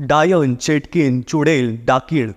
डायन चेटकीन चुडेल डाकीण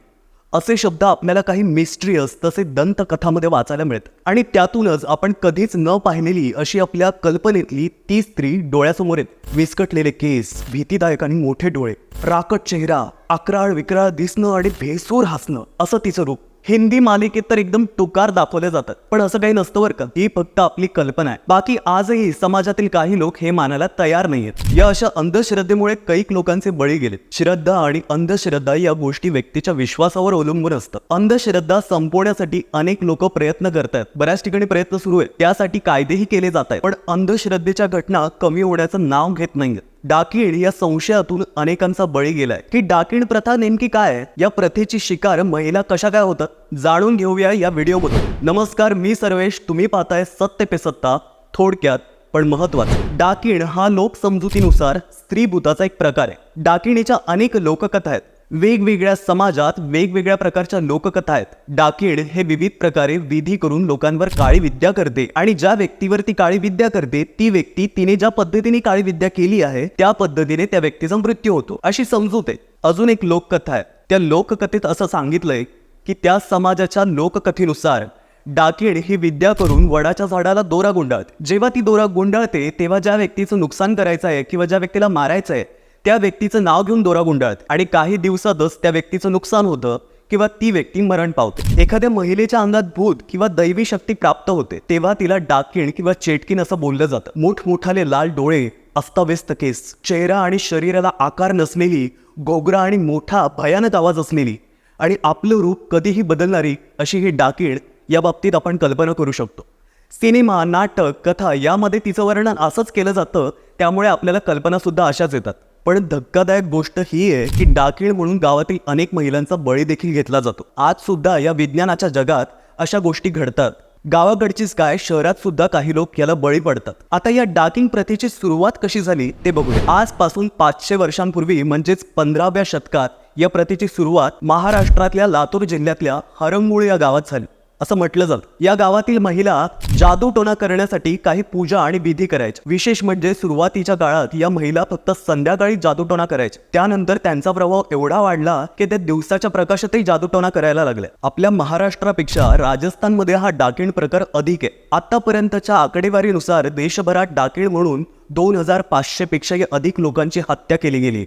असे शब्द आपल्याला काही मिस्ट्रियस तसे दंतकथामध्ये वाचायला मिळत. आणि त्यातूनच आपण कधीच न पाहिलेली अशी आपल्या कल्पनेतली ती स्त्री डोळ्यासमोर येत. विस्कटलेले केस भीतीदायक आणि मोठे डोळे राकट चेहरा अकराळ विक्राळ दिसणं आणि भेसूर हसणं असं तिचं रूप. हिंदी मालिकेत तर एकदम टुकार दाखवले जातात. पण असं काही नसतं बरं का. ही फक्त आपली कल्पना आहे. बाकी आजही समाजातील काही लोक हे मानायला तयार नाहीयेत. या अशा अंधश्रद्धेमुळे कैक लोकांचे बळी गेले श्रद्धा आणि अंधश्रद्धा या गोष्टी व्यक्तीच्या विश्वासावर अवलंबून असतं. अंधश्रद्धा संपवण्यासाठी अनेक लोक प्रयत्न करतात बऱ्याच ठिकाणी प्रयत्न सुरू आहेत. त्यासाठी कायदेही केले जात आहेत पण अंधश्रद्धेच्या घटना कमी होण्याचं नाव घेत नाहीयेत. डाकीण या संशयातून अनेकांचा बळी गेलाय. की डाकीण प्रथा नेमकी काय? या प्रथेची शिकार महिला कशा काय होतात? जाणून घेऊया या व्हिडिओमध्ये नमस्कार मी सर्वेश. तुम्ही पाहताय सत्य पे सत्ता. थोडक्यात पण महत्वाचं. डाकीण हा लोक समजुतीनुसार स्त्रीभूताचा एक प्रकार आहे. डाकिणीच्या अनेक लोककथा आहेत. वेगवेगळ्या समाजात वेगवेगळ्या प्रकारच्या लोककथा आहेत. डाकीण हे विविध प्रकारे विधी करून लोकांवर काळी विद्या करते आणि ज्या व्यक्तीवर ती काळी विद्या करते ती व्यक्ती तिने ज्या पद्धतीने काळी विद्या केली आहे त्या पद्धतीने त्या व्यक्तीचा मृत्यू होतो. अशी समजूत. आहे अजून एक लोककथा आहे. त्या लोककथेत असं सांगितलंय की त्या समाजाच्या लोककथेनुसार डाकीण ही विद्या करून वडाच्या झाडाला दोरा गुंडाळते. जेव्हा ती दोरा गुंडाळते तेव्हा ज्या व्यक्तीचं नुकसान करायचं आहे किंवा ज्या व्यक्तीला मारायचं आहे त्या व्यक्तीचं नाव घेऊन दोरा गुंडाळते आणि काही दिवसातच त्या व्यक्तीचं नुकसान होतं किंवा ती व्यक्ती मरण पावते. एखाद्या महिलेच्या अंगात भूत किंवा दैवी शक्ती प्राप्त होते तेव्हा तिला डाकीण किंवा चेटकीन असं बोललं जातं. मोठमोठाले लाल डोळे अस्ताव्यस्त केस चेहरा आणि शरीराला आकार नसलेली गोगरा आणि मोठा भयानक आवाज असलेली आणि आपलं रूप कधीही बदलणारी अशी ही डाकीण या बाबतीत आपण कल्पना करू शकतो. सिनेमा नाटक कथा यामध्ये तिचं वर्णन असंच केलं जातं त्यामुळे आपल्याला कल्पनासुद्धा अशाच येतात. पण धक्कादायक गोष्ट ही आहे की डाकीळ म्हणून गावातील अनेक महिलांचा बळी देखील घेतला जातो. आज सुद्धा या विज्ञानाच्या जगात अशा गोष्टी घडतात. गावाकडचीच काय शहरात सुद्धा काही लोक याला बळी पडतात. आता या डाकिंग प्रथेची सुरुवात कशी झाली ते बघूया. आजपासून पाचशे वर्षांपूर्वी म्हणजेच पंधराव्या शतकात या प्रथेची सुरुवात महाराष्ट्रातल्या लातूर जिल्ह्यातल्या हरंगुळ या गावात झाली. असं म्हटलं जातं. या गावातील महिला जादूटोणा करण्यासाठी काही पूजा आणि विधी करायच्या. विशेष म्हणजे सुरुवातीच्या काळात या महिला फक्त संध्याकाळी जादूटोणा करायच्या. त्यानंतर त्यांचा प्रभाव एवढा वाढला की ते दिवसाच्या प्रकाशातही जादूटोणा करायला लागले. आपल्या महाराष्ट्रापेक्षा राजस्थानमध्ये हा डाकीण प्रकार अधिक आहे. आतापर्यंतच्या आकडेवारीनुसार देशभरात डाकीण म्हणून दोन हजार पाचशे पेक्षाही अधिक लोकांची हत्या केली गेली.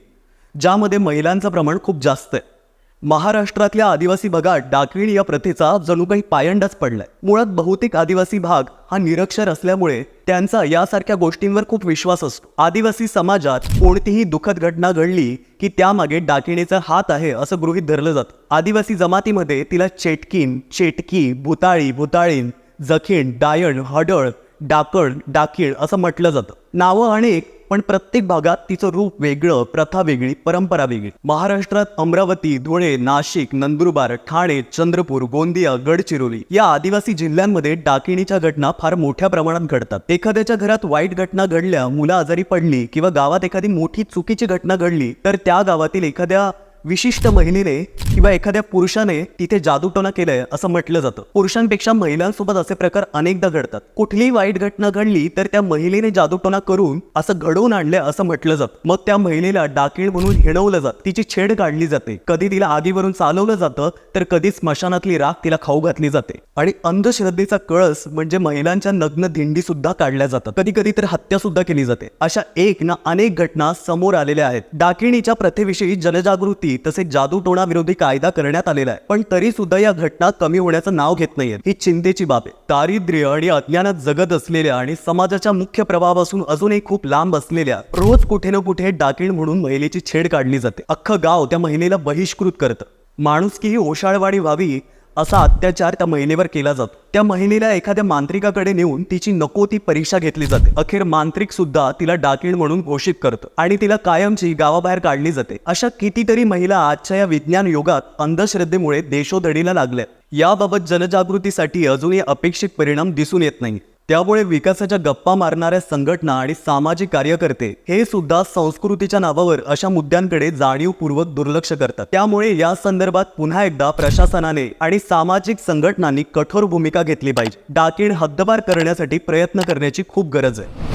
ज्यामध्ये महिलांचं प्रमाण खूप जास्त आहे. महाराष्ट्रातल्या आदिवासी भागात डाकवीण या प्रथेचा जणू काही पायंडाच पडलाय. मुळात बहुतेक आदिवासी भाग हा निरक्षर असल्यामुळे त्यांचा यासारख्या गोष्टींवर खूप विश्वास असतो. आदिवासी समाजात कोणतीही दुःखद घटना घडली की त्यामागे डाकिणीचा हात आहे असं गृहीत धरलं जातं. आदिवासी जमातीमध्ये तिला चेटकीन चेटकी भुताळी भुताळीन जखीण डायण हडळ डाकण डाकीळ असं म्हटलं जातं. नावं अनेक पण प्रत्येक भागात तिचं रूप वेगळं प्रथा वेगळी परंपरा वेगळी. महाराष्ट्रात अमरावती धुळे नाशिक नंदुरबार ठाणे चंद्रपूर गोंदिया गडचिरोली या आदिवासी जिल्ह्यांमध्ये डाकिणीच्या घटना फार मोठ्या प्रमाणात घडतात. एखाद्याच्या घरात वाईट घटना घडल्या मुलं आजारी पडली किंवा गावात एखादी मोठी चुकीची घटना घडली तर त्या गावातील एखाद्या विशिष्ट महिलेने किंवा एखाद्या पुरुषाने तिथे जादूटोणा केलंय असं म्हटलं जातं. पुरुषांपेक्षा महिलांसोबत असे प्रकार अनेकदा घडतात. कुठलीही वाईट घटना घडली तर त्या महिलेने जादूटोणा करून असं घडवून आणलंय असं म्हटलं जातं. मग त्या महिलेला डाकीण म्हणून हिणवलं जातं. तिची छेड काढली जाते. कधी तिला आगीवरून चालवलं जातं तर कधी स्मशानातली राख तिला खाऊ घातली जाते. आणि अंधश्रद्धेचा कळस म्हणजे महिलांच्या नग्न दिंडी सुद्धा काढल्या जातात. कधी कधी तर हत्या सुद्धा केली जाते. अशा एक ना अनेक घटना समोर आलेल्या आहेत. डाकिणीच्या प्रथेविषयी जनजागृती तसेच जादूटोणा विरोधी कायदा करण्यात आलेला आहे. पण तरी सुद्धा या घटना कमी होण्याचं नाव घेत नाहीये. ही चिंतेची बाब आहे. दारिद्र्य आणि अज्ञानात जगत असलेल्या आणि समाजाच्या मुख्य प्रभावापासून अजूनही खूप लांब असलेल्या रोज कुठे ना कुठे डाकीण म्हणून महिलेची छेड काढली जाते. अख्खं गाव त्या महिलेला बहिष्कृत करतं. माणुसकी ही ओशाळवाडी व्हावी असा अत्याचार त्या महिलेवर केला जातो. त्या महिलेला एखाद्या मांत्रिकाकडे नेऊन तिची नको ती परीक्षा घेतली जाते. अखेर मांत्रिक सुद्धा तिला डाकीण म्हणून घोषित करतो आणि तिला कायमची गावाबाहेर काढली जाते. अशा कितीतरी महिला आजच्या या विज्ञान युगात अंधश्रद्धेमुळे देशोधडीला लागल्या. याबाबत जनजागृतीसाठी अजूनही अपेक्षित परिणाम दिसून येत नाही. त्यामुळे विकासाच्या गप्पा मारणाऱ्या संघटना आणि सामाजिक कार्यकर्ते हे सुद्धा संस्कृतीच्या नावावर अशा मुद्द्यांकडे जाणीवपूर्वक दुर्लक्ष करतात. त्यामुळे या संदर्भात पुन्हा एकदा प्रशासनाने आणि सामाजिक संघटनांनी कठोर भूमिका घेतली पाहिजे. डाकीण हद्दपार करण्यासाठी प्रयत्न करण्याची खूप गरज आहे.